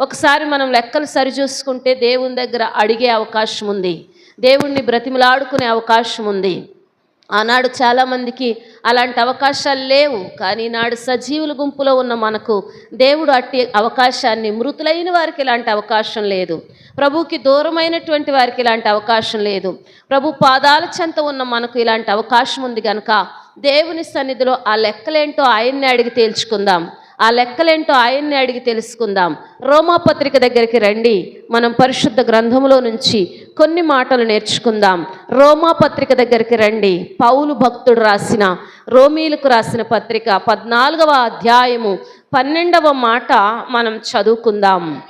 ఒకసారి మనం లెక్కలు సరిచూసుకుంటే దేవుని దగ్గర అడిగే అవకాశం ఉంది. దేవుణ్ణి బ్రతిమలాడుకునే అవకాశం ఉంది. ఆనాడు చాలామందికి అలాంటి అవకాశాలు లేవు. కానీ నాడు సజీవుల గుంపులో ఉన్న మనకు దేవుడు అట్టి అవకాశాన్ని మృతులైన వారికి ఇలాంటి అవకాశం లేదు. ప్రభుకి దూరమైనటువంటి వారికి ఇలాంటి అవకాశం లేదు. ప్రభు పాదాల చెంత ఉన్న మనకు ఇలాంటి అవకాశం ఉంది కనుక దేవుని సన్నిధిలో ఆ లెక్కలేంటో ఆయన్ని అడిగి తేల్చుకుందాం. ఆ లెక్కలేంటో ఆయన్ని అడిగి తెలుసుకుందాం. రోమాపత్రిక దగ్గరికి రండి. మనం పరిశుద్ధ గ్రంథంలో నుంచి కొన్ని మాటలు నేర్చుకుందాం. రోమాపత్రిక దగ్గరికి రండి. పౌలు భక్తుడు రాసిన రోమీలకు రాసిన పత్రిక పద్నాలుగవ అధ్యాయము పన్నెండవ మాట మనం చదువుకుందాం.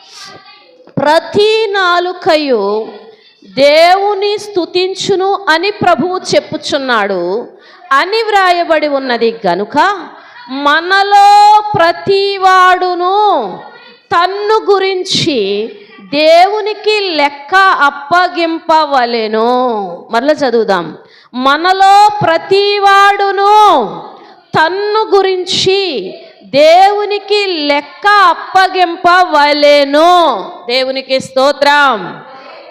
ప్రతి నాలుకయు దేవుని స్తుతించును అని ప్రభువు చెప్పుచున్నాడు. అని వ్రాయబడి ఉన్నది గనుక మనలో ప్రతివాడును తన్ను గురించి దేవునికి లెక్క అప్పగింపవలెను. మరలా చదువుదాం. మనలో ప్రతివాడును తన్ను గురించి దేవునికి లెక్క అప్పగింపవలెను. దేవునికి స్తోత్రం.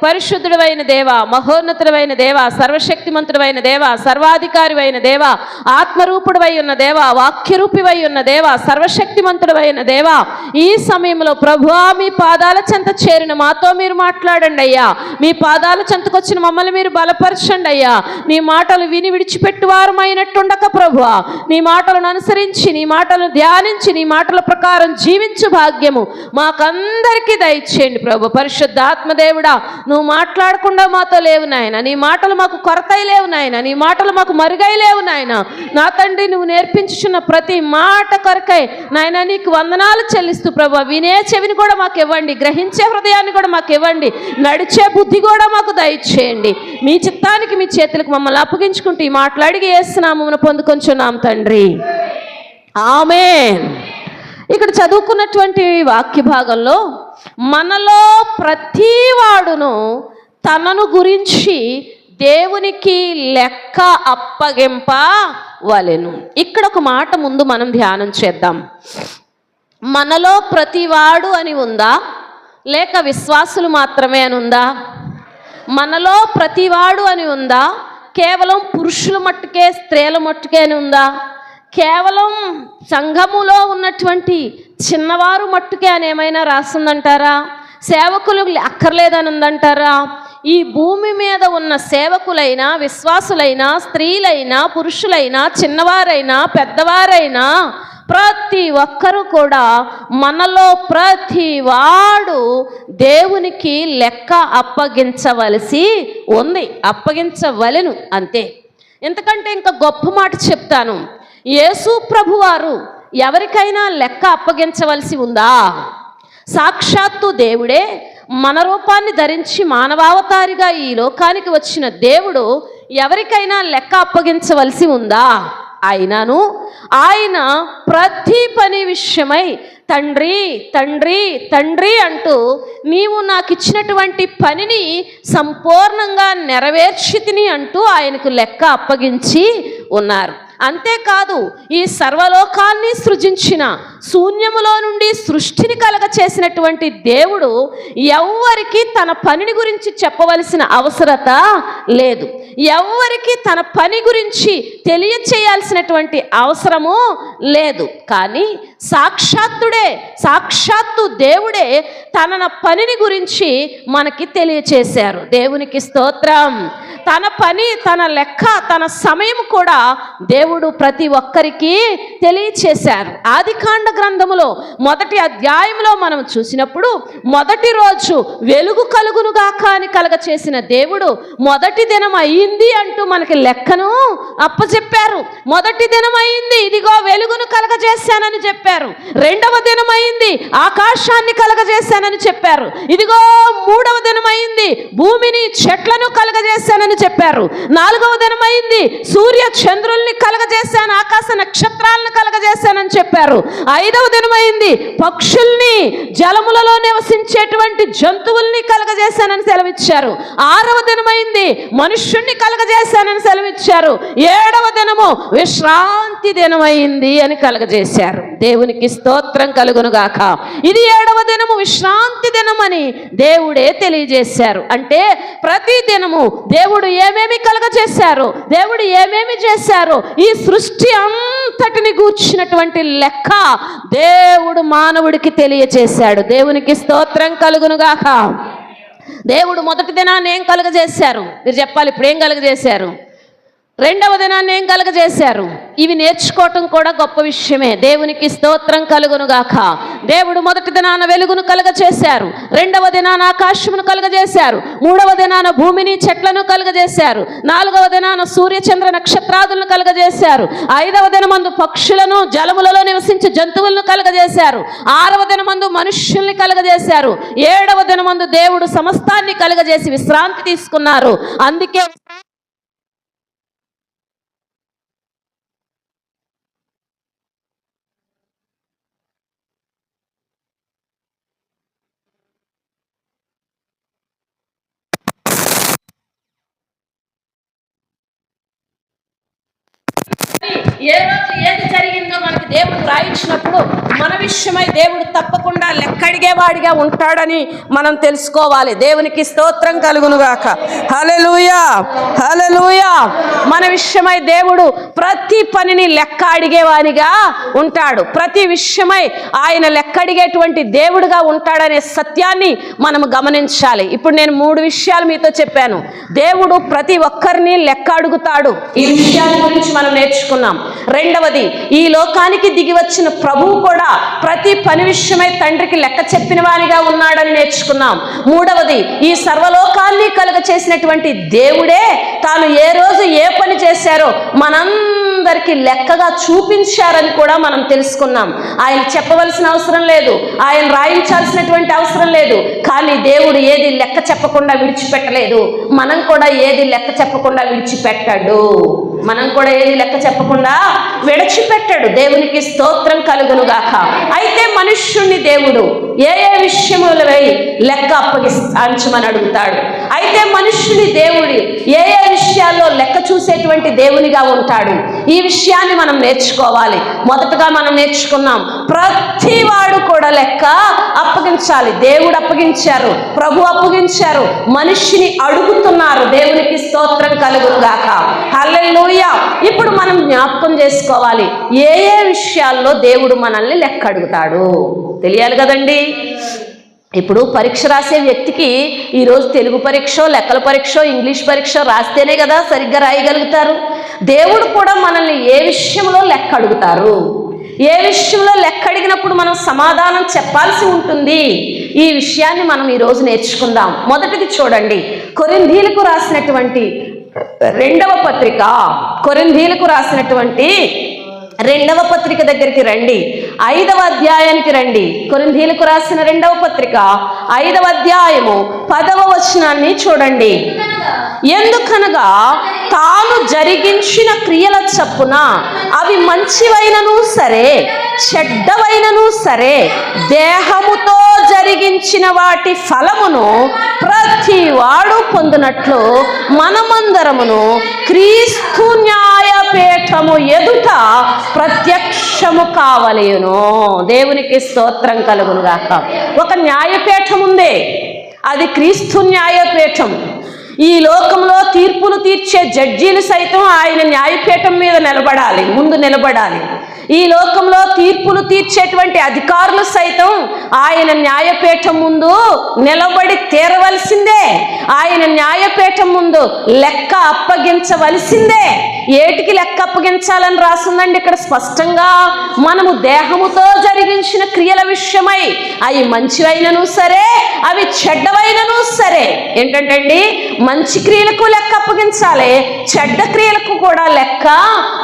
పరిశుద్ధుడైన దేవ మహోన్నతుడైన దేవ సర్వశక్తిమంతుడైన దేవ సర్వాధికారివైన దేవ ఆత్మరూపుడవై ఉన్న దేవ వాక్యరూపివై ఉన్న దేవ సర్వశక్తిమంతుడవైన దేవ ఈ సమయంలో ప్రభువా మీ పాదాల చెంత చేరిన మాతో మీరు మాట్లాడండి అయ్యా. మీ పాదాల చెంతకొచ్చిన మమ్మల్ని మీరు బలపరచండి అయ్యా. నీ మాటలు విని విడిచిపెట్టువారమైనట్టుండక ప్రభువా. నీ మాటలను అనుసరించి నీ మాటలను ధ్యానించి నీ మాటల ప్రకారం జీవించు భాగ్యము మాకందరికీ దయచేయండి ప్రభు. పరిశుద్ధాత్మదేవుడా నువ్వు మాట్లాడకుండా మాతో లేవు నాయన. నీ మాటలు మాకు కొరతై లేవు నాయన. నీ మాటలు మాకు మరుగై లేవు నాయన. నా తండ్రి నువ్వు నేర్పించుచున్న ప్రతి మాట కొరకై నాయన నీకు వందనాలు చెల్లిస్తూ ప్రభు వినే చెవిని కూడా మాకు ఇవ్వండి. గ్రహించే హృదయాన్ని కూడా మాకు ఇవ్వండి. నడిచే బుద్ధి కూడా మాకు దయచేయండి. మీ చిత్తానికి మీ చేతులకు మమ్మల్ని అప్పగించుకుంటూ ఈ మాట్లాడిగి వేస్తున్నాము పొందుకొంచున్నాం తండ్రి. ఆమె ఇక్కడ చదువుకున్నటువంటి వాక్య భాగంలో మనలో ప్రతివాడును తనను గురించి దేవునికి లెక్క అప్పగింప వలెను ఇక్కడ ఒక మాట ముందు మనం ధ్యానం చేద్దాం. మనలో ప్రతివాడు అని ఉందా? లేక విశ్వాసులు మాత్రమే అని ఉందా? మనలో ప్రతివాడు అని ఉందా? కేవలం పురుషుల మట్టుకే స్త్రీల మట్టుకే అని ఉందా? కేవలం సంఘములో ఉన్నటువంటి చిన్నవారు మట్టుకే అని ఏమైనా రాస్తుందంటారా? సేవకులు అక్కర్లేదని ఉందంటారా ఈ భూమి మీద ఉన్న సేవకులైనా విశ్వాసులైనా స్త్రీలైనా పురుషులైనా చిన్నవారైనా పెద్దవారైనా ప్రతి ఒక్కరూ కూడా మనలో ప్రతి వాడు దేవునికి లెక్క అప్పగించవలసి ఉంది. అప్పగించవలెను అంతే. ఎందుకంటే ఇంకా గొప్ప మాట చెప్తాను. యేసు ప్రభువారు ఎవరికైనా లెక్క అప్పగించవలసి ఉందా? సాక్షాత్తు దేవుడే మన రూపాన్ని ధరించి మానవావతారిగా ఈ లోకానికి వచ్చిన దేవుడు ఎవరికైనా లెక్క అప్పగించవలసి ఉందా? అయినను ఆయన ప్రతి పని విషయమై తండ్రి తండ్రి తండ్రి అంటూ నీవు నాకు ఇచ్చినటువంటి పనిని సంపూర్ణంగా నెరవేర్చితిని అంటూ ఆయనకు లెక్క అప్పగించి ఉన్నారు. అంతేకాదు ఈ సర్వలోకాన్ని సృజించిన శూన్యములో నుండి సృష్టిని కలగ చేసినటువంటి దేవుడు ఎవ్వరికి తన పనిని గురించి చెప్పవలసిన అవసరత లేదు. ఎవ్వరికి తన పని గురించి తెలియచేయాల్సినటువంటి అవసరము లేదు. కానీ సాక్షాత్తుడే సాక్షాత్తు దేవుడే తన పనిని గురించి మనకి తెలియచేశారు. దేవునికి స్తోత్రం. తన పని తన లెక్క తన సమయం కూడా దేవుడు ప్రతి ఒక్కరికి తెలియచేశారు. ఆదికాండ గ్రంథములో మొదటి అధ్యాయంలో మనం చూసినప్పుడు మొదటి రోజు వెలుగు కలుగును గాక అని కలగ చేసిన దేవుడు మొదటి దినం అయింది అంటూ మనకి లెక్కను అప్పచెప్పారు మొదటి దినం అయింది ఇదిగో వెలుగును కలగజేశానని చెప్పారు. రెండవ దినం అయింది ఆకాశాన్ని కలగజేశానని చెప్పారు. ఇదిగో మూడవ దినం అయింది భూమిని చెట్లను కలగజేశానని చెప్పారు. నాలుగవ దినం అయింది సూర్య చంద్రుల్ని కలగ కలగజేశాను ఆకాశ నక్షత్రాలను కలగజేశానని చెప్పారు. ఐదవ దినమైంది. పక్షుల్ని జలములలో నివసించేటువంటి జంతువుల్ని కలగజేశానని సెలవిచ్చారు. ఆరవ దినమైంది. మనుష్యుణ్ణి కలగజేశానని సెలవిచ్చారు. ఏడవ దినము విశ్రాంతి దినమైంది అని కలగజేశారు. దేవునికి స్తోత్రం కలుగును గాక ఇది ఏడవ దినము విశ్రాంతి దినమని దేవుడే తెలియజేశారు. అంటే ప్రతి దినము దేవుడు ఏమేమి కలగజేశారు? దేవుడు ఏమేమి చేశారు? ఈ సృష్టి అంతటిని గూర్చినటువంటి లెక్క దేవుడు మానవుడికి తెలియచేశాడు. దేవునికి స్తోత్రం కలుగునుగాక. దేవుడు మొదటి దినాన్ని ఏం కలుగజేశారు? మీరు చెప్పాలి ఇప్పుడు ఏం కలుగజేశారు? రెండవ దినాన్ని ఏం కలుగజేశారు? ఇవి నేర్చుకోవటం కూడా గొప్ప విషయమే. దేవునికి స్తోత్రం కలుగునుగాక. దేవుడు మొదటి దినాన వెలుగును కలుగజేశారు. రెండవ దినాన ఆకాశమును కలుగజేశారు. మూడవ దినాన భూమిని చెట్లను కలుగజేశారు. నాలుగవ దినాన సూర్యచంద్ర నక్షత్రాదులను కలుగజేశారు. ఐదవ దినమందు పక్షులను జలములలో నివసించే జంతువులను కలుగజేశారు. ఆరవ దినమందు మనుష్యుల్ని కలుగజేశారు. ఏడవ దినమందు దేవుడు సమస్తాన్ని కలుగజేసి విశ్రాంతి తీసుకున్నారు. అందుకే ఏ రోజు ఏది జరిగిందో మనం దేవుడు రాయించినప్పుడు మన విషయమై దేవుడు తప్పకుండా లెక్కడిగేవాడిగా ఉంటాడని మనం తెలుసుకోవాలి. దేవునికి స్తోత్రం కలుగునుగాక. హలలుయా హలలుయా మన విషయమై దేవుడు ప్రతి పనిని లెక్క అడిగేవానిగా ఉంటాడు. ప్రతి విషయమై ఆయన లెక్క అడిగేటువంటి దేవుడుగా ఉంటాడనే సత్యాన్ని మనం గమనించాలి. ఇప్పుడు నేను మూడు విషయాలు మీతో చెప్పాను. దేవుడు ప్రతి ఒక్కరిని లెక్క అడుగుతాడు ఈ విషయాల గురించి మనం నేర్చుకున్నాం. రెండవది ఈ లోకానికి దిగి వచ్చిన ప్రభువు కూడా ప్రతి పని విషయమై తండ్రికి లెక్క చెప్పిన వారిగా ఉన్నాడని నేర్చుకున్నాం. మూడవది ఈ సర్వలోకాన్ని కలుగ చేసినటువంటి దేవుడే తాను ఏ రోజు ఏ పని చేశారో అందరికీ లెక్కగా చూపించారని కూడా మనం తెలుసుకున్నాం. ఆయన చెప్పవలసిన అవసరం లేదు. ఆయన రాయించాల్సినటువంటి అవసరం లేదు. కానీ దేవుడు ఏది లెక్క చెప్పకుండా విడిచిపెట్టలేదు. మనం కూడా ఏది లెక్క చెప్పకుండా విడిచిపెట్టాడు. మనం కూడా ఏది లెక్క చెప్పకుండా విడిచిపెట్టాడు. దేవునికి స్తోత్రం కలుగునుగాక. అయితే మనుష్యుణ్ణి దేవుడు ఏ ఏ విషయములపై లెక్క అప్పగిస్తాంచమని అడుగుతాడు? అయితే మనుషుని దేవుడి ఏ ఏ విషయాల్లో లెక్క చూసేటువంటి దేవునిగా ఉంటాడు? ఈ విషయాన్ని మనం నేర్చుకోవాలి. మొదటగా మనం నేర్చుకున్నాం ప్రతివాడు కూడా లెక్క అప్పగించాలి. దేవుడు అప్పగించారు ప్రభు అప్పగించారు మనిషిని అడుగుతున్నారు దేవునికి స్తోత్రం కలుగుగాక హల్లెలూయ! ఇప్పుడు మనం జ్ఞాపకం చేసుకోవాలి. ఏ ఏ విషయాల్లో దేవుడు మనల్ని లెక్క అడుగుతాడు? తెలియాలి కదండి? ఇప్పుడు పరీక్ష రాసే వ్యక్తికి ఈరోజు తెలుగు పరీక్ష లెక్కల పరీక్ష ఇంగ్లీష్ పరీక్ష రాస్తేనే కదా సరిగ్గా రాయగలుగుతారు. దేవుడు కూడా మనల్ని ఏ విషయంలో లెక్క అడుగుతారు? ఏ విషయంలో లెక్క అడిగినప్పుడు మనం సమాధానం చెప్పాల్సి ఉంటుంది? ఈ విషయాన్ని మనం ఈరోజు నేర్చుకుందాం. మొదటిది చూడండి. కొరింధీలకు రాసినటువంటి రెండవ పత్రిక. కొరింధీలకు రాసినటువంటి రెండవ పత్రిక దగ్గరికి రండి. ఐదవ అధ్యాయానికి రండి. కొరింధీలకు రాసిన రెండవ పత్రిక. ఐదవ అధ్యాయము పదవ వచనాన్ని చూడండి. ఎందుకనగా తాను జరిగించిన క్రియల చప్పున అవి మంచివైనను సరే చెడ్డవైనను సరే దేహముతో జరిగించిన వాటి ఫలమును ప్రతి వాడు పొందినట్లు మనమందరమును క్రీస్తు న్యాయపీఠము ఎదుట ప్రత్యక్షము కావలేను. దేవునికి స్తోత్రం కలుగునుగాక. ఒక న్యాయపీఠం ఉంది అది క్రీస్తు న్యాయపీఠం. ఈ లోకంలో తీర్పులు తీర్చే జడ్జీలు సైతం ఆయన న్యాయపీఠం మీద నిలబడాలి ముందు నిలబడాలి. ఈ లోకంలో తీర్పులు తీర్చేటువంటి అధికారులు సైతం ఆయన న్యాయపీఠం ముందు నిలబడి తీరవలసిందే. ఆయన న్యాయపీఠం ముందు లెక్క అప్పగించవలసిందే. ఏటికి లెక్క అప్పగించాలని రాసిందండి ఇక్కడ స్పష్టంగా? మనము దేహముతో జరిగించిన క్రియల విషయమై. అవి మంచివైనను సరే అవి చెడ్డవ సరే ఏంటంటే అండి మంచి క్రియలకు లెక్క అప్పగించాలి చెడ్డ క్రియలకు కూడా లెక్క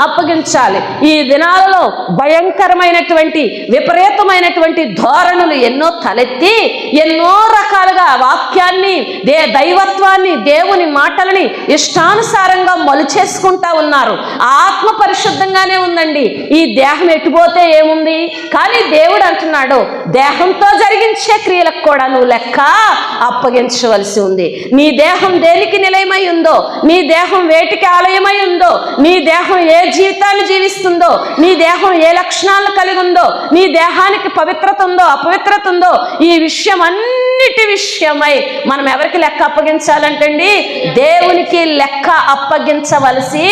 అప్పగించాలి. ఈ దినాలలో భయంకరమైనటువంటి విపరీతమైనటువంటి ధోరణులు ఎన్నో తలెత్తి ఎన్నో రకాలుగా వాక్యాన్ని దే దైవత్వాన్ని దేవుని మాటలని ఇష్టానుసారంగా మలుచేసుకుంటా ఉన్నారు. ఆత్మ పరిశుద్ధంగానే ఉందండి. ఈ దేహం ఎటుపోతే ఏముంది? కానీ దేవుడు అంటున్నాడు దేహంతో జరిగించే క్రియలకు కూడా నువ్వు లెక్క అప్పగించ. గమనించవలసి ఉంది. నీ దేహం దేనికి నిలయమై ఉందో నీ దేహం వేటికి ఆలయమై ఉందో నీ దేహం ఏ జీవితాన్ని జీవిస్తుందో నీ దేహం ఏ లక్షణాలను కలిగి ఉందో నీ దేహానికి పవిత్రత ఉందో అపవిత్రత ఉందో ఈ విషయం అన్నిటి విషయమై మనం ఎవరికి లెక్క అప్పగించాలంటండి? దేవునికి లెక్క అప్పగించవలసి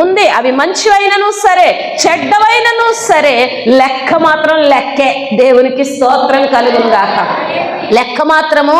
ఉంది. అవి మంచివైనను సరే చెడ్డవైనను సరే లెక్క మాత్రం లెక్కే. దేవునికి స్తోత్రం కలుగును లెక్క మాత్రము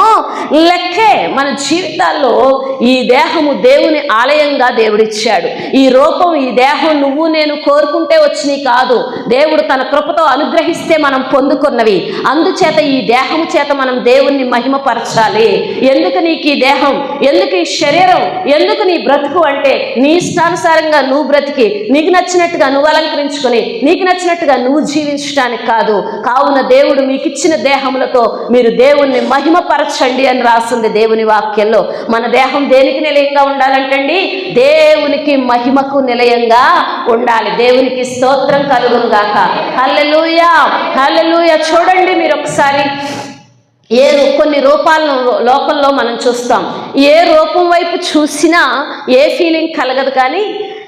లెక్కే. మన జీవితాల్లో ఈ దేహము దేవుని ఆలయంగా దేవుడిచ్చాడు. ఈ రూపం ఈ దేహం నువ్వు నేను కోరుకుంటే వచ్చినవి కాదు. దేవుడు తన కృపతో అనుగ్రహిస్తే మనం పొందుకున్నవి. అందుచేత ఈ దేహము చేత మనం దేవుణ్ణి మహిమపరచాలి. ఎందుకు నీకు ఈ దేహం? ఎందుకు ఈ శరీరం? ఎందుకు నీ బ్రతుకు అంటే నీ ఇష్టానుసారంగా నువ్వు బ్రతికి నీకు నచ్చినట్టుగా నువ్వు అలంకరించుకొని నీకు నచ్చినట్టుగా నువ్వు జీవించడానికి కాదు. కావున దేవుడు మీకు ఇచ్చిన దేహములతో మీరు దేవుడు దేవుణ్ణి మహిమపరచండి అని రాస్తుంది దేవుని వాక్యంలో. మన దేహం దేనికి నిలయంగా ఉండాలంటండి? దేవునికి మహిమకు నిలయంగా ఉండాలి. దేవునికి స్తోత్రం కలుగును గాక హల్లెలూయా! హల్లెలూయా! చూడండి మీరు ఒకసారి. ఏ కొన్ని రూపాలను లోకంలో మనం చూస్తాం. ఏ రూపం వైపు చూసినా ఏ ఫీలింగ్ కలగదు కానీ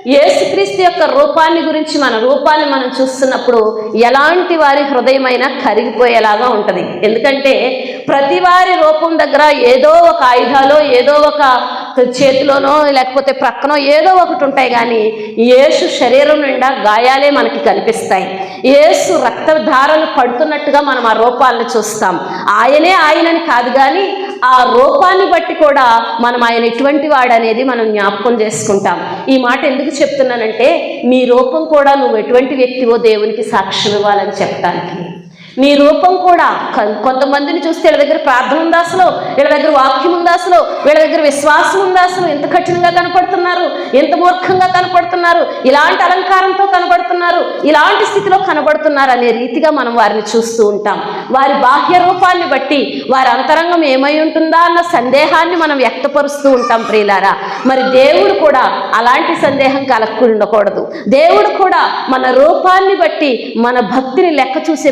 యేసుక్రీస్తు యొక్క రూపాన్ని గురించి మన రూపాన్ని మనం చూస్తున్నప్పుడు ఎలాంటి వారి హృదయమైనా కరిగిపోయేలాగా ఉంటుంది. ఎందుకంటే ప్రతి వారి రూపం దగ్గర ఏదో ఒక ఆయుధాలో ఏదో ఒక చేతిలోనో లేకపోతే ప్రక్కనో ఏదో ఒకటి ఉంటాయి కానీ యేసు శరీరం నిండా గాయాలే మనకి కనిపిస్తాయి. యేసు రక్తధారలు పడుతున్నట్టుగా మనం ఆ రూపాలను చూస్తాం. ఆయనే ఆయనని కాదు కానీ ఆ రూపాన్ని బట్టి కూడా మనం ఆయన ఎటువంటి వాడనేది మనం జ్ఞాపకం చేసుకుంటాం. ఈ మాట ఎందుకు చెప్తున్నానంటే నీ రూపం కూడా నువ్వు ఎటువంటి వ్యక్తివో దేవునికి సాక్ష్యం ఇవ్వాలని చెప్పడానికి నీ రూపం కూడా కొంతమందిని చూస్తే వీళ్ళ దగ్గర ప్రార్థన ఉందా అసలు వీళ్ళ దగ్గర వాక్యం ఉందా అసలు వీళ్ళ దగ్గర విశ్వాసం ఉందా అసలు. ఎంత కఠినంగా కనపడుతున్నారు ఎంత మూర్ఖంగా కనపడుతున్నారు ఇలాంటి అలంకారంతో కనబడుతున్నారు ఇలాంటి స్థితిలో కనబడుతున్నారు అనే రీతిగా మనం వారిని చూస్తూ ఉంటాం. వారి బాహ్య రూపాన్ని బట్టి వారి అంతరంగం ఏమై ఉంటుందా అన్న సందేహాన్ని మనం వ్యక్తపరుస్తూ ఉంటాం ప్రియులారా. మరి దేవుడు కూడా అలాంటి సందేహం కలగకుండా ఉండకూడదు. దేవుడు కూడా మన రూపాన్ని బట్టి మన భక్తిని లెక్క చూసే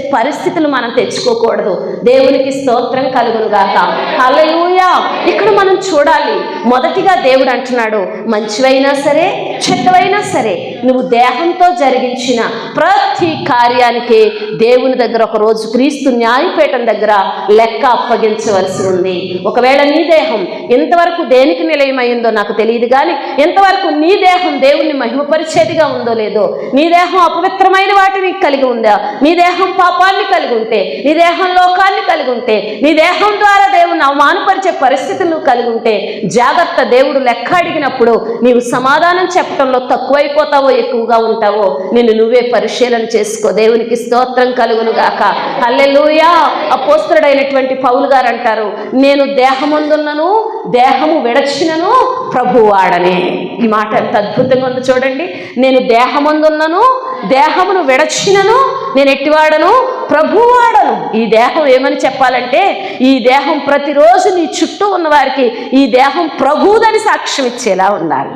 పరిస్థితులు మనం తెచ్చుకోకూడదు. దేవునికి స్తోత్రం కలుగును గాక. హల్లెలూయా! ఇక్కడ మనం చూడాలి. మొదటిగా దేవుడు అంటున్నాడు మంచివైనా సరే చెడ్డవైనా సరే. నువ్వు దేహంతో జరిగించిన ప్రతి కార్యానికి దేవుని దగ్గర ఒక రోజు క్రీస్తు న్యాయపీఠం దగ్గర లెక్క అప్పగించవలసి ఉంది. ఒకవేళ నీ దేహం ఎంతవరకు దేనికి నిలయమైందో నాకు తెలియదు కానీ ఇంతవరకు నీ దేహం దేవుణ్ణి మహిమపరిచేదిగా ఉందో లేదో నీ దేహం అపవిత్రమైన వాటిని కలిగి ఉందా నీ దేహం పాపాన్ని కలిగి ఉంటే నీ దేహం లోకాన్ని కలిగి ఉంటే నీ దేహం ద్వారా దేవుని అవమానపరిచే పరిస్థితులు కలిగి ఉంటే జాగ్రత్త దేవుడు లెక్క అడిగినప్పుడు నీవు సమాధానం చెప్పడంలో తక్కువైపోతావు ఎక్కువగా ఉంటావో నిన్ను నువ్వే పరిశీలన చేసుకో. దేవునికి స్తోత్రం కలుగును గాక హల్లెలూయా! అపోస్తుడైనటువంటి పౌలు గారు అంటారు నేను దేహమందున్నను దేహము విడచినను ప్రభువాడనే. ఈ మాట ఎంత అద్భుతంగా ఉందో చూడండి. నేను దేహమందున్నను దేహమును విడచినను నేను ఎట్టివాడను? ప్రభువాడను. ఈ దేహం ఏమని చెప్పాలంటే ఈ దేహం ప్రతిరోజు నీ చుట్టూ ఉన్న వారికి ఈ దేహం ప్రభువుదని సాక్ష్యం ఇచ్చేలా ఉండాలి.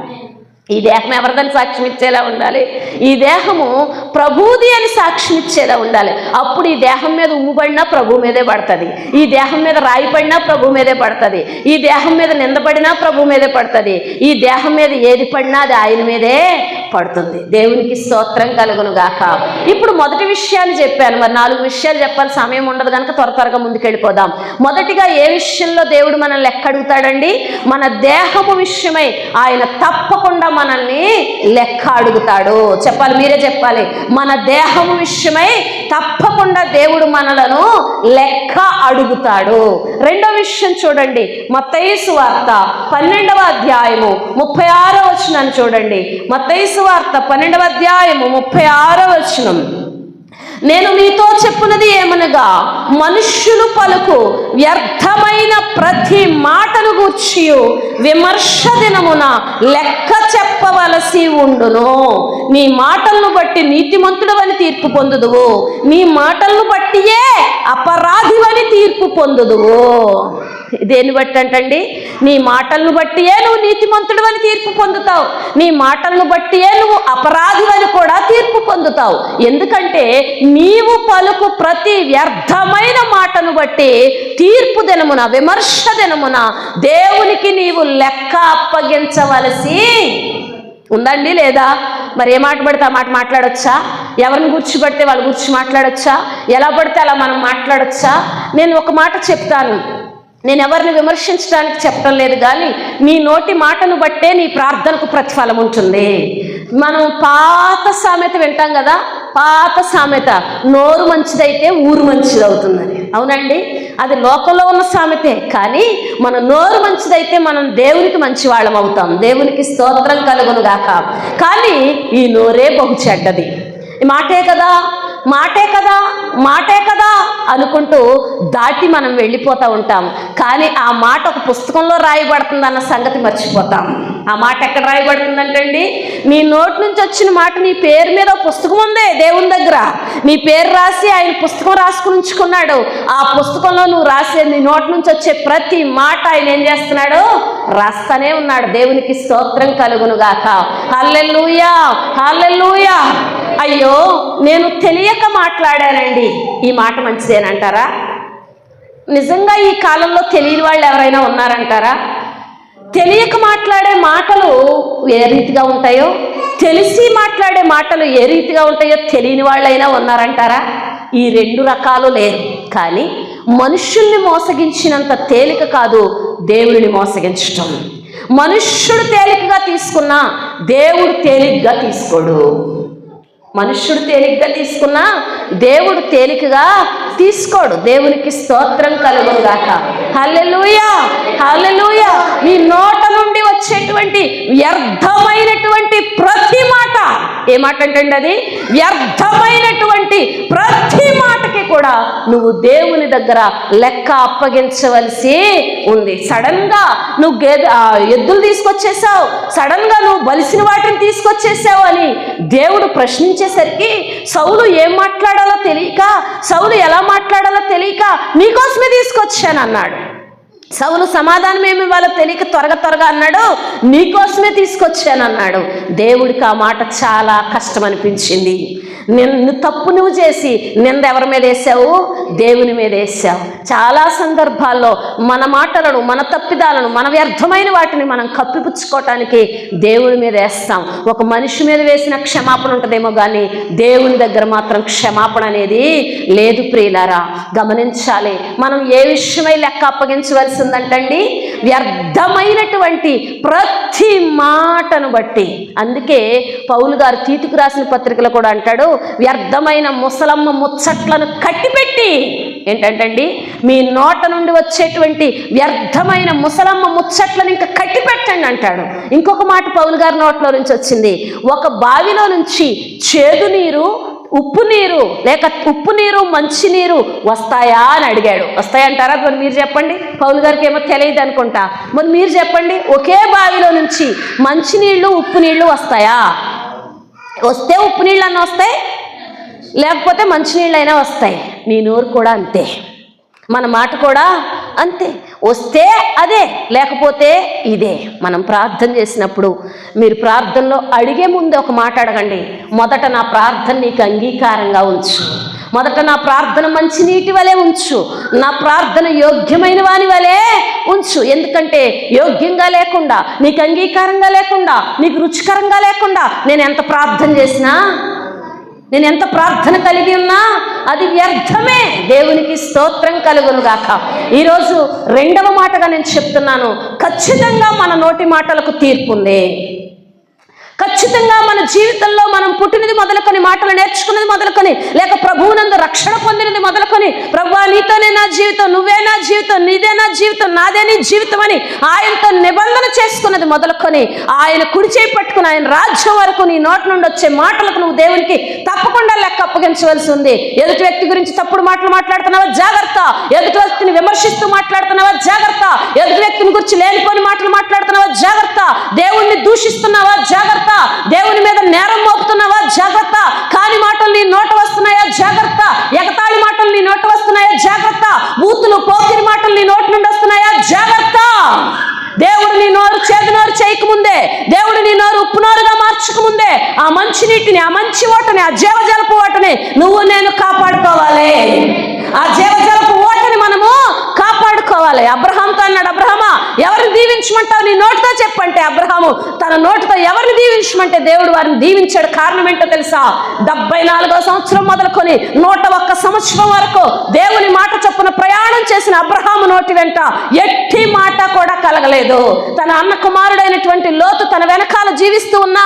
ఈ దేహం ఎవరిదని సాక్ష్యం ఇచ్చేలా ఉండాలి? ఈ దేహము ప్రభుది అని సాక్ష్యం ఇచ్చేలా ఉండాలి. అప్పుడు ఈ దేహం మీద ఉమ్ముబడినా ప్రభు మీదే పడుతుంది. ఈ దేహం మీద రాయి పడినా ప్రభు మీదే పడుతుంది. ఈ దేహం మీద నిందపడినా ప్రభు మీదే పడుతుంది. ఈ దేహం మీద ఏది పడినా అది ఆయన మీదే పడుతుంది. దేవునికి స్తోత్రం కలుగును గాక ఇప్పుడు మొదటి విషయాన్ని చెప్పాను. మరి నాలుగు విషయాలు చెప్పాలి. సమయం ఉండదు కనుక త్వర త్వరగా ముందుకెళ్ళిపోదాం. మొదటిగా ఏ విషయంలో దేవుడు మనల్ని లెక్క అడుగుతాడండి మన దేహము విషయమై ఆయన తప్పకుండా మనల్ని లెక్క అడుగుతాడు. చెప్పాలి మీరే చెప్పాలి. మన దేహము విషయమై తప్పకుండా దేవుడు మనలను లెక్క అడుగుతాడు. రెండో విషయం చూడండి. మత్తయిసు వార్త పన్నెండవ అధ్యాయము ముప్పై ఆరో వచనం చూడండి. మత్తయిసు వార్త పన్నెండవ అధ్యాయము ముప్పై ఆరో వచనం. నేను మీతో చెప్పున్నది ఏమనగా మనుష్యులు పలుకు వ్యర్థమైన ప్రతి మాటను గూర్చి విమర్శ దినమున లెక్క చెప్పవలసి ఉండును. నీ మాటలను బట్టి నీతిమంతుడవని తీర్పు పొందుదువు. నీ మాటలను బట్టియే అపరాధివని తీర్పు పొందుదువు. దేని బట్టి అంటండి? నీ మాటలను బట్టియే నువ్వు నీతిమంతుడు అని తీర్పు పొందుతావు. నీ మాటలను బట్టియే నువ్వు అపరాధివని కూడా తీర్పు పొందుతావు. ఎందుకంటే నీవు పలుకు ప్రతి వ్యర్థమైన మాటను బట్టి తీర్పు దినమున విమర్శ దినమున దేవునికి నీవు లెక్క అప్పగించవలసి ఉందండి లేదా? మరి ఏ మాట పడితే ఆ మాట మాట్లాడొచ్చా? ఎవరిని గుర్చి పడితే వాళ్ళ గురించి మాట్లాడొచ్చా? ఎలా పడితే అలా మనం మాట్లాడొచ్చా? నేను ఒక మాట చెప్తాను. నేను ఎవరిని విమర్శించడానికి చెప్పడం లేదు కానీ నీ నోటి మాటను బట్టే నీ ప్రార్థనకు ప్రతిఫలం ఉంటుంది. మనం పాత సామెత వింటాం కదా? పాత సామెత నోరు మంచిదైతే ఊరు మంచిది అవుతుందని అవునండి? అది లోకంలో ఉన్న సామెతే. కానీ మన నోరు మంచిదైతే మనం దేవునికి మంచి వాళ్ళం అవుతాం. దేవునికి స్తోత్రం కలుగును గాక కానీ ఈ నోరే బహు చెడ్డది. మాటే కదా మాటే కదా మాటే కదా అనుకుంటూ దాటి మనం వెళ్ళిపోతూ ఉంటాం. కానీ ఆ మాట ఒక పుస్తకంలో రాయబడుతుందన్న సంగతి మర్చిపోతాం. ఆ మాట ఎక్కడ రాయబడుతుందంటండి? నీ నోటి నుంచి వచ్చిన మాట నీ పేరు మీద పుస్తకం ఉందే దేవుని దగ్గర. నీ పేరు రాసి ఆయన పుస్తకం రాసుకుని ఉంచుకున్నాడు. ఆ పుస్తకంలో నువ్వు రాసే నీ నోటి నుంచి వచ్చే ప్రతి మాట ఆయన ఏం చేస్తున్నాడు? రాస్తానే ఉన్నాడు. దేవునికి స్తోత్రం కలుగును గాక. హల్లెలూయా హల్లెలూయా. అయ్యో నేను తెలియక మాట్లాడానండి. ఈ మాట మంచిదేనంటారా? నిజంగా ఈ కాలంలో తెలియని వాళ్ళు ఎవరైనా ఉన్నారంటారా? తెలియక మాట్లాడే మాటలు ఏ రీతిగా ఉంటాయో తెలిసి మాట్లాడే మాటలు ఏ రీతిగా ఉంటాయో తెలియని వాళ్ళైనా ఉన్నారంటారా? ఈ రెండు రకాలు లేరు కానీ మనుషుల్ని మోసగించినంత తేలిక కాదు దేవుడిని మోసగించటం. మనుష్యుడు తేలికగా తీసుకున్నా దేవుడు తేలికగా తీసుకోడు. మనుష్యుడు తేలిగ్గా తీసుకున్నా దేవుడు తేలికగా తీసుకోడు. దేవునికి స్తోత్రం కలుగుగాక హల్లెలూయా! హల్లెలూయా! నీ నోట నుండి వచ్చేటువంటి వ్యర్థమైనటువంటి ప్రతి మాట. ఏ మాట అంటండి అది? వ్యర్థమైనటువంటి ప్రతి మాటకి కూడా నువ్వు దేవుని దగ్గర లెక్క అప్పగించవలసి ఉంది. సడన్గా నువ్వు గేదె ఆ, ఎద్దులు తీసుకొచ్చేసావు. సడన్గా నువ్వు బలిసిన వాటిని తీసుకొచ్చేసావు అని దేవుడు వచ్చేసరికి సౌలు ఏం మాట్లాడాలో తెలియక సౌలు ఎలా మాట్లాడాలో తెలియక మీకోసమే తీసుకొచ్చాను అన్నాడు. సౌలు సమాధానం ఏమి ఇవ్వాలో తెలియక త్వరగా త్వరగా అన్నాడు నీకోసమే తీసుకొచ్చాను అన్నాడు. దేవుడికి ఆ మాట చాలా కష్టం అనిపించింది. నిన్ను తప్పు నువ్వు చేసి నింద ఎవరి మీద వేసావు? దేవుని మీద వేసావు. చాలా సందర్భాల్లో మన మాటలను మన తప్పిదాలను మన వ్యర్థమైన వాటిని మనం కప్పిపుచ్చుకోవటానికి దేవుని మీద వేస్తాం. ఒక మనిషి మీద వేసిన క్షమాపణ ఉంటుందేమో కానీ దేవుని దగ్గర మాత్రం క్షమాపణ అనేది లేదు ప్రియులారా. గమనించాలి. మనం ఏ విషయమై లెక్క అప్పగించవలసిందంటండి? వ్యర్థమైనటువంటి ప్రతి మాటను బట్టి. అందుకే పౌలు గారు తీతుకు రాసిన పత్రికలో కూడా అంటాడు వ్యర్థమైన ముసలమ్మ ముచ్చట్లను కట్టిపెట్టి ఏంటంటండి మీ నోట నుండి వచ్చేటువంటి వ్యర్థమైన ముసలమ్మ ముచ్చట్లను ఇంకా కట్టిపెట్టండి అంటాడు. ఇంకొక మాట పౌలు గారి నోట్లో నుంచి వచ్చింది. ఒక బావిలో నుంచి చేదు నీరు ఉప్పు నీరు లేక ఉప్పు నీరు మంచి నీరు వస్తాయా అని అడిగాడు. వస్తాయంటారా మరి మీరు చెప్పండి. పౌలు గారికి ఏమో తెలియదు అనుకుంటా. మరి మీరు చెప్పండి ఒకే బావిలో నుంచి మంచి నీళ్ళు ఉప్పు నీళ్ళు వస్తాయా? వస్తే ఉప్పు నీళ్ళు అన్న వస్తాయి? లేకపోతే మంచినీళ్ళైనా వస్తాయి. నీ నోరు కూడా అంతే. మన మాట కూడా అంతే. వస్తే అదే లేకపోతే ఇదే. మనం ప్రార్థన చేసినప్పుడు మీరు ప్రార్థనలో అడిగే ముందు ఒక మాట అడగండి. మొదట నా ప్రార్థన నీకు అంగీకారంగా ఉంచు. మొదట నా ప్రార్థన మంచి నీటి వలె ఉంచు. నా ప్రార్థన యోగ్యమైన వాని వలె ఉంచు. ఎందుకంటే యోగ్యంగా లేకుండా నీకు అంగీకారంగా లేకుండా నీకు రుచికరంగా లేకుండా నేను ఎంత ప్రార్థన చేసినా నేను ఎంత ప్రార్థన కలిగి ఉన్నా అది వ్యర్థమే. దేవునికి స్తోత్రం కలుగునుగాక. ఈరోజు రెండవ మాటగా నేను చెప్తున్నాను. ఖచ్చితంగా మన నోటి మాటలకు తీర్పుంది ఖచ్చితంగా మన జీవితంలో మనం పుట్టినది మొదలుకొని మాటలు నేర్చుకున్నది మొదలుకొని లేక ప్రభువునందు రక్షణ పొందినది మొదలుకొని ప్రభు నీతోనే నా జీవితం నువ్వే నా జీవితం నీదే నా జీవితం నాదే నీ జీవితం అని ఆయనతో నిబంధన చేసుకున్నది మొదలుకొని ఆయన కుడి చేయి పట్టుకుని ఆయన రాజ్యం వరకు నీ నోటి నుండి వచ్చే మాటలకు నువ్వు దేవునికి తప్పకుండా లెక్క అప్పగించవలసి ఉంది. ఎదుటి వ్యక్తి గురించి తప్పుడు మాటలు మాట్లాడుతున్నావా? జాగ్రత్త. ఎదుటి వ్యక్తిని విమర్శిస్తూ మాట్లాడుతున్నావా? జాగ్రత్త. ఎదుటి వ్యక్తిని గురించి లేనిపోని మాటలు మాట్లాడుతున్నావా? జాగ్రత్త. దేవుణ్ణి దూషిస్తున్నావా? జాగ్రత్త. దేవుని మీద నేరం మోపుతున్నావా? జాగ్రత్త. కాని మాటలు నీ నోట వస్తున్నాయా? జాగ్రత్త. ఎగతాళి మాటలు నీ నోట వస్తున్నాయా? జాగ్రత్త. బూతులు పోకిరి మాటలు నీ నోటి నుండి వస్తున్నాయా? జాగ్రత్త. దేవుడు నీ నోరు చేదు నోరు చేయకముందే దేవుడు నీ నోరు ఉప్పు నోరుగా మార్చకముందే ఆ మంచి నీటిని ఆ మంచి ఓటని ఆ జీవజలపు ఓటని నువ్వు నేను కాపాడుకోవాలి. ఆ జీవజలపు ఓటని మనము కాపాడుకోవాలి. అబ్ర దీవించమంటావు నీ నోటితో చెప్పంటే అబ్రహాము. తన నోటితో ఎవరిని దీవించమంటే దేవుడు వారిని దీవించాడు. కారణం ఏంటో తెలుసా? డెబ్బై నాలుగో సంవత్సరం మొదలుకొని నూట ఒక్క సంవత్సరం వరకు దేవుని మాట చొప్పున ప్రయాణం చేసిన అబ్రహాము నోటి వెంట ఎట్టి మాట కూడా కలగలేదు. తన అన్న కుమారుడైనటువంటి లోతు తన వెనకాల జీవిస్తూ ఉన్నా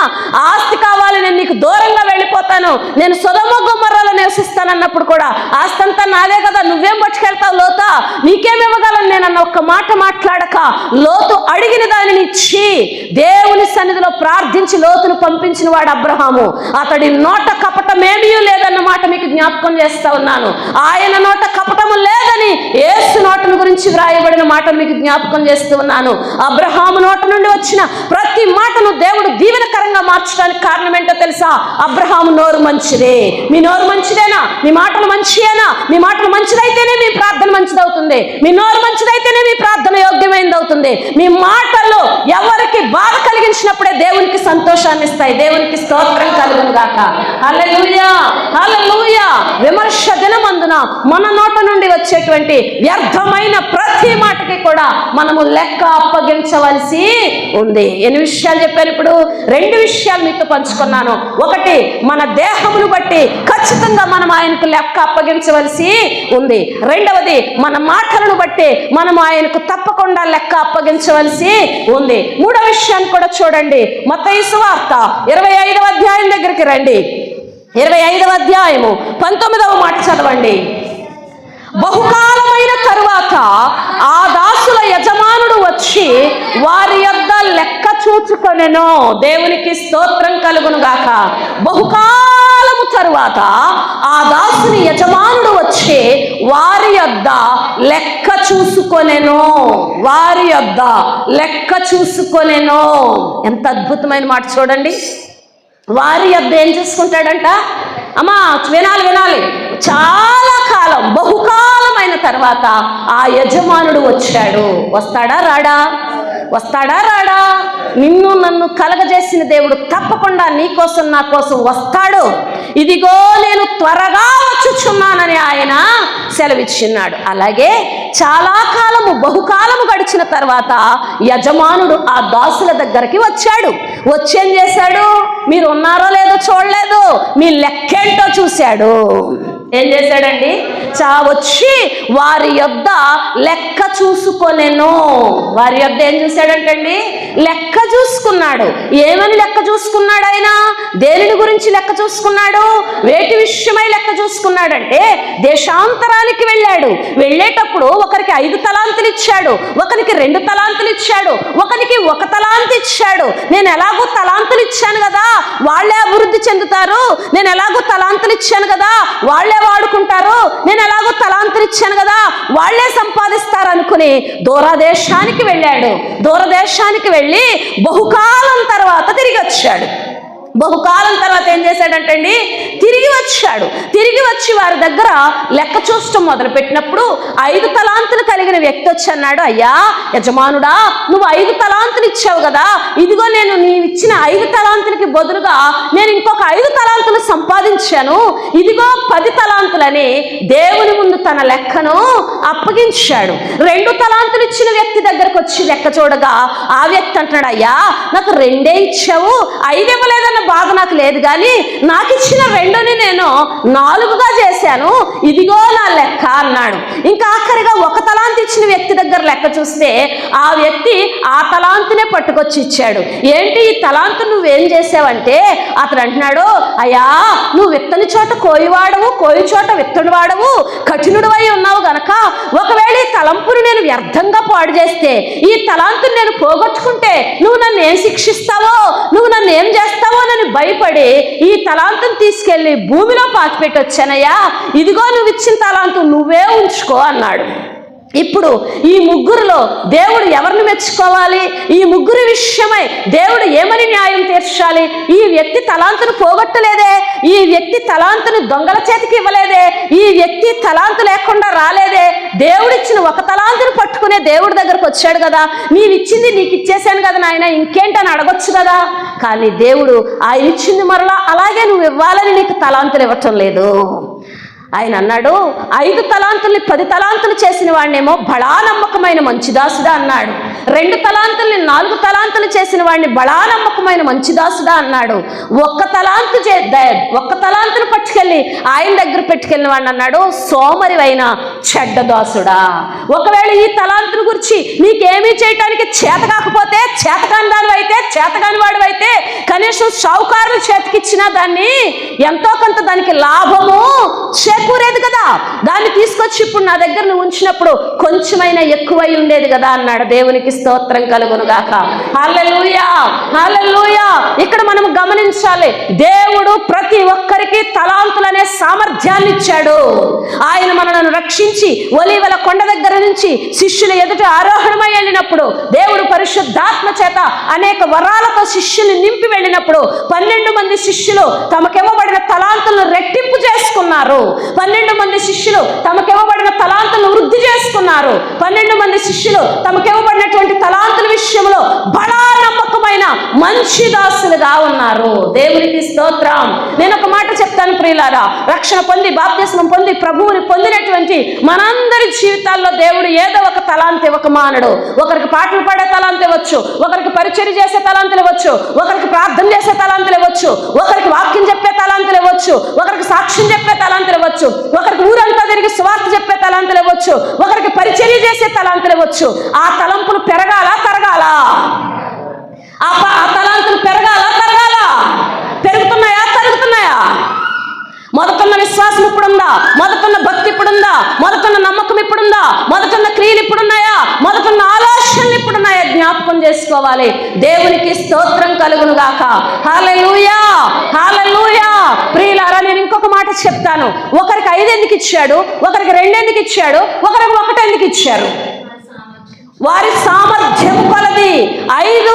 ఆస్తి కావాలి నేను నీకు దూరంగా వెళ్ళిపోతాను నేను సుధమ గుమ్మర్రలో నివసిస్తానన్నప్పుడు కూడా ఆస్తి అంతా నాదే కదా నువ్వేం పట్టుకెళ్తావు లోతా? నీకేం ఇవ్వగలను నేను అన్న ఒక్క మాట మాట్లాడక లోతు అడిగిన దానిని ఇచ్చి దేవుని సన్నిధిలో ప్రార్థించి లోతును పంపించిన వాడు అబ్రహాము. అతడి నోట కపటమేమీ లేదన్న మాట మీకు జ్ఞాపకం చేస్తా ఉన్నాను. ఆయన నోట కపటము లేదని ఏసు నోటను గురించి వ్రాయబడిన మాట మీకు జ్ఞాపకం చేస్తూ ఉన్నాను. అబ్రహాము నోట నుండి వచ్చిన ప్రతి మాటను దేవుడు దీవెనకరంగా మార్చడానికి కారణం ఏంటో తెలుసా? అబ్రహాము నోరు మంచిదే. మీ నోరు మంచిదేనా? మీ మాటలు మంచియేనా? మీ మాటలు మంచిదైతేనే మీ ప్రార్థన మంచిదవుతుంది. మీ నోరు మంచిదైతేనే మీ ప్రార్థన యోగ్యమైనది అవుతుంది మీ మాటల్లో ఎవరికి బాధ కలిగించినప్పుడే దేవునికి సంతోషాన్ని ఇస్తాయి దేవునికి స్తోత్రం కలుగును గాక అలూయ హల్లెలూయా. విమర్శ దినమందున మన నోట నుండి వచ్చేటువంటి వ్యర్థమైన ప్రతి మాటకి కూడా మనము లెక్క అప్పగించవలసి ఉంది. ఎన్ని విషయాలు చెప్పాను ఇప్పుడు? రెండు విషయాలు మీతో పంచుకున్నాను. ఒకటి మన దేహమును బట్టి ఖచ్చితంగా మనం ఆయనకు లెక్క అప్పగించవలసి ఉంది. రెండవది మన మాటలను బట్టే మనం ఆయనకు తప్పకుండా లెక్క అప్పగించవలసి ఉంది. మూడో విషయాన్ని కూడా చూడండి. మత్తయి వార్త ఇరవై ఐదవ అధ్యాయం దగ్గరికి రండి. ఇరవై ఐదవ అధ్యాయము పంతొమ్మిదవ మాట చదవండి. బహుకాలమైన తరువాత ఆ దాసుల యజమానుడు వచ్చి వారి యొద్ద లెక్క చూచుకొనెను. దేవునికి స్తోత్రం కలుగును గాక బహుకాల తరువాత ఆ దాసుని యజమానుడు వచ్చి వారి యొద్ద లెక్క చూసుకొనెను వారి యొద్ద లెక్క చూసుకొనెను ఎంత అద్భుతమైన మాట చూడండి. వారి యొద్ద ఏం చేసుకుంటాడంట? అమ్మా వినాలి వినాలి. చాలా కాలం బహుకాలమైన తర్వాత ఆ యజమానుడు వచ్చాడు. వస్తాడా రాడా? వస్తాడా రాడా? నిన్ను నన్ను కలగజేసిన దేవుడు తప్పకుండా నీ కోసం నా కోసం వస్తాడు. ఇదిగో నేను త్వరగా వచ్చుచున్నానని ఆయన సెలవిచ్చున్నాడు అలాగే చాలా కాలము బహుకాలము గడిచిన తర్వాత యజమానుడు ఆ దాసుల దగ్గరికి వచ్చాడు. వచ్చి ఏం చేశాడు? మీరు ఉన్నారో లేదో చూడలేదు. మీ లెక్కేంటో చూశాడు. ఏం చేశాడండి? చా వచ్చి వారి యొద్ద లెక్క చూసుకొనెను. వారి యొద్ద ఏం చూశాడంటండి? లెక్క చూసుకున్నాడు. ఏమని లెక్క చూసుకున్నాడు ఆయన దేనిని గురించి లెక్క చూసుకున్నాడు? వేటి విషయమై లెక్క చూసుకున్నాడంటే దేశాంతరానికి వెళ్ళాడు. వెళ్ళేటప్పుడు ఒకరికి ఐదు తలాంతులు ఇచ్చాడు ఒకరికి రెండు తలాంతులు ఇచ్చాడు ఒకరికి ఒక తలాంతి ఇచ్చాడు నేను ఎలాగో తలాంతులు ఇచ్చాను కదా? వాళ్ళే అభివృద్ధి చెందుతారు. నేను ఎలాగో తలాంతులు ఇచ్చాను కదా? వాళ్ళే వాడుకుంటారు. నేను ఎలాగో తలాంతరిచ్చాను కదా వాళ్ళే సంపాదిస్తారు అనుకుని దూరదేశానికి వెళ్ళాడు. దూరదేశానికి వెళ్ళి బహుకాలం తర్వాత తిరిగి వచ్చాడు బహుకాలం తర్వాత ఏం చేశాడంటండి తిరిగి వచ్చాడు. తిరిగి వచ్చి వారి దగ్గర లెక్క చూడటం మొదలుపెట్టినప్పుడు ఐదు తలాంతులు కలిగిన వ్యక్తి వచ్చి అన్నాడు అయ్యా యజమానుడా నువ్వు ఐదు తలాంతులు ఇచ్చావు కదా ఇదిగో నేను నీవు ఇచ్చిన ఐదు తలాంతులకి బదులుగా నేను ఇంకొక ఐదు తలాంతులు సంపాదించాను. ఇదిగో పది తలాంతులని దేవుని ముందు తన లెక్కను అప్పగించాడు. రెండు తలాంతులు ఇచ్చిన వ్యక్తి దగ్గరకు వచ్చి లెక్క చూడగా ఆ వ్యక్తి అంటున్నాడు అయ్యా నాకు రెండే ఇచ్చావు ఐదు ఇవ్వలేదన్న బాధ నాకు లేదు కానీ నాకు ఇచ్చిన రెండుని నేను నాలుగుగా చేశాను. ఇదిగో నా లెక్క అన్నాడు. ఇంకా ఆఖరిగా ఒక తలాంతి ఇచ్చిన వ్యక్తి దగ్గర లెక్క చూస్తే ఆ వ్యక్తి ఆ తలాంతునే పట్టుకొచ్చి ఇచ్చాడు. ఏంటి ఈ తలాంతు నువ్వేం చేసావంటే అతను అంటున్నాడు అయ్యా నువ్వు విత్తని చోట కోయివాడవు కోయి చోట విత్తడు వాడవు కఠినుడివై ఉన్నావు గనక. ఒకవేళ ఈ తలంపును నేను వ్యర్థంగా పాడు చేస్తే ఈ తలాంతుని నేను పోగొట్టుకుంటే నువ్వు నన్ను ఏం శిక్షిస్తావో నువ్వు నన్ను ఏం చేస్తావో అని భయపడి ఈ తలాంతం తీసుకెళ్ళి భూమిలో పాతిపెట్టొచ్చానయ్యా. ఇదిగో నువ్వు ఇచ్చిన తలాంతం నువ్వే ఉంచుకో అన్నాడు. ఇప్పుడు ఈ ముగ్గురులో దేవుడు ఎవరిని మెచ్చుకోవాలి? ఈ ముగ్గురు విషయమై దేవుడు ఏమని న్యాయం తీర్చాలి? ఈ వ్యక్తి తలాంతును పోగొట్టలేదే? ఈ వ్యక్తి తలాంతును దొంగల చేతికి ఇవ్వలేదే? ఈ వ్యక్తి తలాంతు లేకుండా దేవుడిచ్చిన ఒక తలాంతిని పట్టుకునే దేవుడి దగ్గరకు వచ్చాడు కదా. నీవిచ్చింది నీకు ఇచ్చేసాను కదా నాయన ఇంకేంటని అడగొచ్చు కదా. కానీ దేవుడు ఆయన ఇచ్చింది మరలా అలాగే నువ్వు ఇవ్వాలని నీకు తలాంతులు ఇవ్వటం లేదు. ఆయన అన్నాడు ఐదు తలాంతుల్ని పది తలాంతులు చేసిన వాడినేమో బడా నమ్మకమైన మంచిదాసుడా అన్నాడు. రెండు తలాంతుల్ని నాలుగు తలాంతులు చేసిన వాడిని బడా నమ్మకమైన మంచిదాసుడా అన్నాడు. ఒక్క తలాంతు చే ఒక్క తలాంతును పట్టుకెళ్ళి ఆయన దగ్గర పెట్టుకెళ్ళిన వాడిని అన్నాడు. సోమరివైన చెడ్డ దాసుడా ఒకవేళ ఈ తలాంతుని గురించి నీకేమీ చేయటానికి చేత కాకపోతే చేతకాని దానివైతే అయితే చేతకాని వాడు అయితే కనీసం షావుకారుల చేతికిచ్చిన దాన్ని ఎంతో కొంత దానికి లాభము చేకూరేది కదా? దాన్ని తీసుకొచ్చి ఇప్పుడు నా దగ్గర నువ్వు ఉంచినప్పుడు కొంచెమైనా ఎక్కువై ఉండేది కదా అన్నాడు. దేవునికి స్తోత్రం కలుగునుగాక. హల్లెలూయా! హల్లెలూయా! ఇక్కడ మనం గమనించాలి. దేవుడు ప్రతి ఒక్కరికి తలాంతులనే సామర్థ్యాన్ని ఇచ్చాడు. ఆయన మనలను రక్షించి ఒలీవల కొండ దగ్గర నుంచి శిష్యుల ఎదుట ఆరోహణమై వెళ్ళినప్పుడు దేవుడు పరిశుద్ధాత్మ చేత అనేక వరాలతో శిష్యుని నింపి వెళ్ళినప్పుడు పన్నెండు మంది శిష్యులు తమకివ్వబడిన తలాంతులను రెట్టింపు చేసుకున్నారు. పన్నెండు మంది శిష్యులు తమకివ్వబడిన తలాంతులను వృద్ధి చేసుకున్నారు. పన్నెండు మంది శిష్యులు తమకివ్వబడినటువంటి తలాంతుల విషయంలో బడా నమ్మకమైన మంచి దాసులుగా ఉన్నారు. దేవునికి స్తోత్రం. నేను ఒక మాట చెప్తాను ప్రియులారా. రక్షణ పొంది బాప్తిస్మం పొంది ప్రభువుని పొందినటువంటి మనందరి జీవితాల్లో దేవుడు ఏదో ఒక తలాంత ఇవ్వకమానడు మానడు. ఒకరికి పాటలు పాడే తలాంత ఇవ్వచ్చు ఒకరికి పరిచయం చేసే తలాంతులు ఇవ్వచ్చు ఒకరికి ప్రార్థన చేసే తలాంతులు ఇవ్వచ్చు ఒకరికి వాక్యం చెప్పే తలాంతులు ఇవ్వచ్చు ఒకరికి సాక్ష్యం చెప్పే తలాంతలు ఇవ్వచ్చు ఒకరికి ఊరంతా తిరిగి స్వార్థ చెప్పే తలాంతలు ఇవ్వచ్చు ఒకరికి పరిచర్య చేసే తలాంతలు ఇవ్వచ్చు ఆ తలంపులు పెరగాల తరగాల? ఆ తలాంతులు పెరగాల తరగాల? మొదటున్న విశ్వాసం ఇప్పుడుందా? మొదటున్న భక్తి ఇప్పుడుందా? మొదటన్న నమ్మకం ఇప్పుడుందా? మొదటన్న క్రియలు ఇప్పుడున్నాయా? మొదటున్న ఆలోచనలు ఇప్పుడున్నాయా? జ్ఞాపకం చేసుకోవాలి. దేవునికి స్తోత్రం కలుగును గాక హాలూయా హాలూయా ప్రియులారా నేను ఇంకొక మాట చెప్తాను. ఒకరికి ఐదు ఎందుకు ఇచ్చాడు? ఒకరికి రెండు ఎందుకు ఇచ్చాడు? ఒకరికి ఒకటి ఎందుకు ఇచ్చారు? వారి సామర్థ్యం కొలది. ఐదు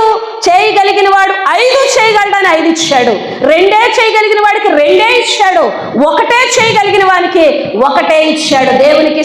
చేయగలిగిన వాడు ఐదు చేయగలడని ఐదు ఇచ్చాడు. రెండే చేయగలిగిన వాడికి రెండే ఇచ్చాడు. ఒకటే చేయగలిగిన వానికి ఒకటే ఇచ్చాడు. దేవునికి